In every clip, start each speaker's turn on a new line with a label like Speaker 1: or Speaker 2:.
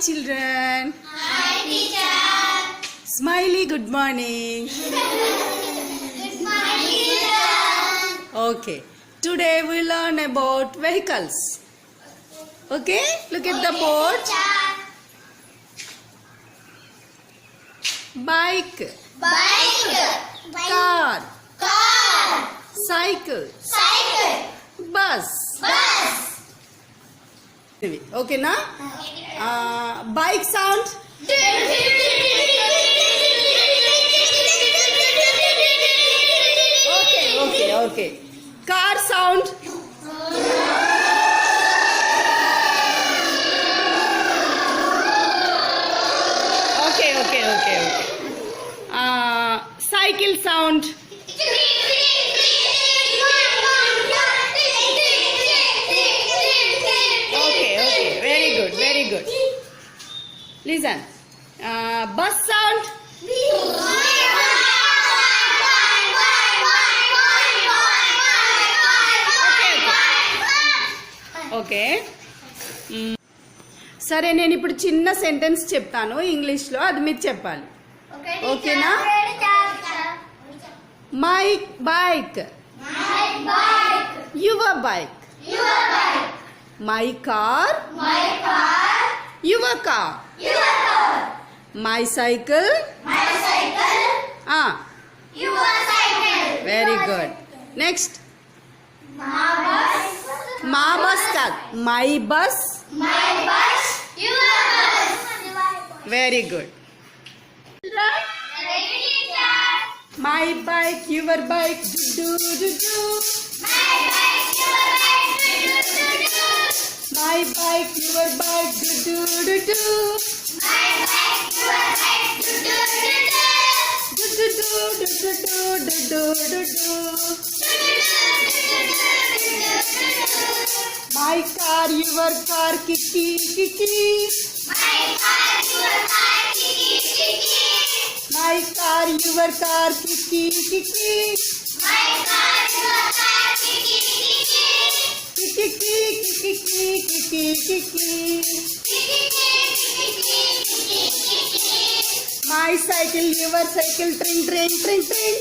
Speaker 1: children.
Speaker 2: Hi, teacher.
Speaker 1: Smiley, good morning.
Speaker 2: Good morning, teacher.
Speaker 1: Okay. Today we learn about vehicles. Okay? Look at the board. Bike,
Speaker 2: Bike.
Speaker 1: car,
Speaker 2: Car.
Speaker 1: cycle,
Speaker 2: Cycle.
Speaker 1: bus. Okay, na? Bike sound. Okay, okay, okay. Car sound. Okay, okay, okay. Uh, sound. Cycle sound. Listen. Bus sound.
Speaker 2: Okay,
Speaker 1: okay. సరే నేను ఇప్పుడు చిన్న sentence చెప్తాను ఇంగ్లీష్లో. అది మీరు చెప్పాలి.
Speaker 2: ఓకేనా?
Speaker 1: My bike your bike my car your car
Speaker 2: You are.
Speaker 1: My cycle.
Speaker 2: My cycle.
Speaker 1: Ah.
Speaker 2: You are cycle.
Speaker 1: Very good. Cycle. Next.
Speaker 2: My bus.
Speaker 1: My bus. My bus.
Speaker 2: My bus. Your bus.
Speaker 1: Very good. My bike, your bike, do do do do.
Speaker 2: My bike, your bike, do do do do.
Speaker 1: My bike, your bike, do do do do.
Speaker 2: My bike, your bike, do do do do.
Speaker 1: Do do do do do do do do do. My car, your car, kiki kiki.
Speaker 2: My car, your car, kiki kiki.
Speaker 1: My car, your car, kiki kiki. টিকি টিকি My cycle, your cycle, train, train, train, train.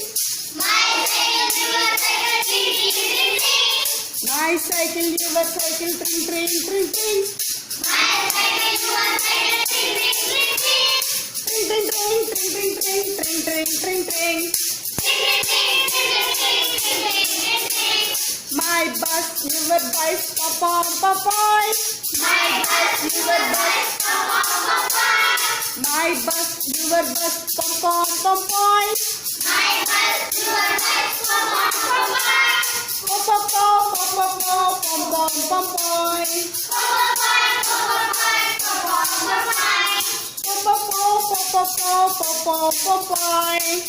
Speaker 2: My cycle, your cycle, train, train, train, train.
Speaker 1: My cycle, your cycle, train, train, train, train.
Speaker 2: My cycle, your cycle, train, train, train, train.
Speaker 1: Train, train, train, train, train, train, train, train. My bus never buys papa papai.
Speaker 2: My bus never buys papa papai.
Speaker 1: My bus never buys papa papai.
Speaker 2: My bus never buys papa papai.
Speaker 1: Papa papa papa papa papai.
Speaker 2: Papa papa papa papa papai.
Speaker 1: Papa papa papa papa papai.